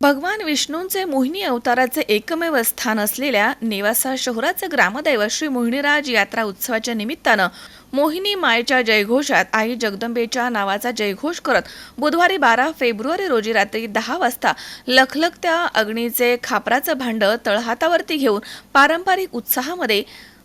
भगवान विष्णूंचे मोहिनी अवताराचे एकमेव स्थान असलेल्या नेवासा शहराचं ग्रामदैव श्री मोहिनीराज यात्रा उत्सवाच्या निमित्तानं मोहिनी मायेच्या जयघोषात आई जगदंबेच्या नावाचा जयघोष करत बुधवारी बारा फेब्रुवारी रोजी रात्री दहा वाजता लखलखत्या अग्नीचे खापराचं भांड तळहातावरती घेऊन पारंपरिक उत्साहामध्ये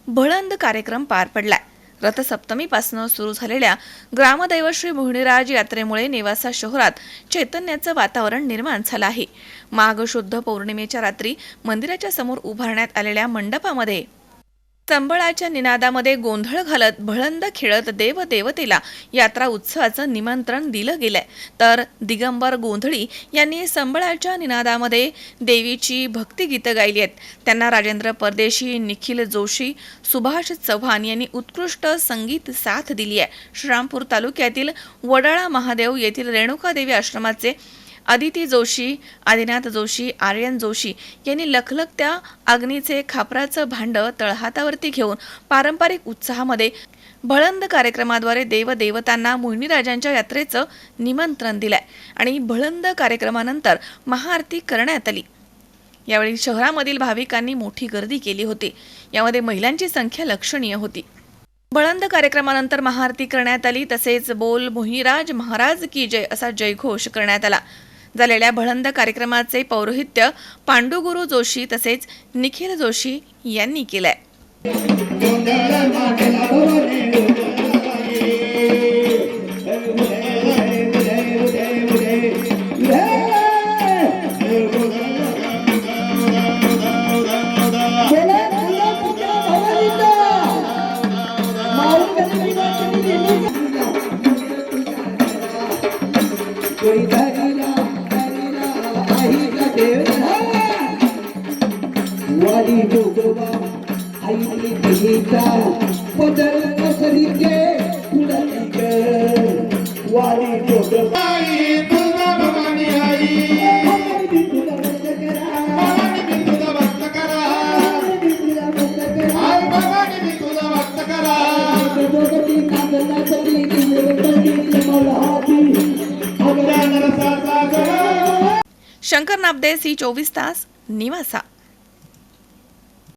भळंद कार्यक्रम पार पडलाय. रथसप्तमीपासून सुरू झालेल्या ग्रामदैवश्री मोहिनीराज यात्रेमुळे नेवासा शहरात चैतन्याचं वातावरण निर्माण झालं आहे. माघ शुद्ध पौर्णिमेच्या रात्री मंदिराच्या समोर उभारण्यात आलेल्या मंडपामध्ये संबळाच्या निनादामध्ये गोंधळ घालत भळंद खेळत देवदेवतेला यात्रा उत्सवाचं निमंत्रण दिलं गेलंय. तर दिगंबर गोंधळी यांनी संबळाच्या निनादामध्ये देवीची भक्तिगीतं गायली आहेत. त्यांना राजेंद्र परदेशी निखिल जोशी सुभाष चव्हाण यांनी उत्कृष्ट संगीत साथ दिली आहे. श्रीरामपूर तालुक्यातील वडाळा महादेव येथील रेणुकादेवी आश्रमाचे अदिती जोशी आदिनाथ जोशी आर्यन जोशी यांनी लखलखत्या अग्नीचे खापराचं भांड तळहातावरती घेऊन पारंपरिक उत्साहामध्ये भळंद कार्यक्रमाद्वारे देवदेवतांना मोहिनीराजांच्या यात्रेचं निमंत्रण दिलंय आणि भळंद कार्यक्रमानंतर महाआरती करण्यात आली. यावेळी शहरामधील भाविकांनी मोठी गर्दी केली होती. यामध्ये महिलांची संख्या लक्षणीय होती. बळंद कार्यक्रमानंतर महाआरती करण्यात आली तसेच बोल मोहिराज महाराज की जय असा जयघोष करण्यात आला. झालेल्या भळंद कार्यक्रमाचे पौरोहित्य पांडुगुरू जोशी तसेच निखिल जोशी यांनी केलंय. वाली नरसाचा गरा शंकर नामदे सी चोवीस तास निवासा.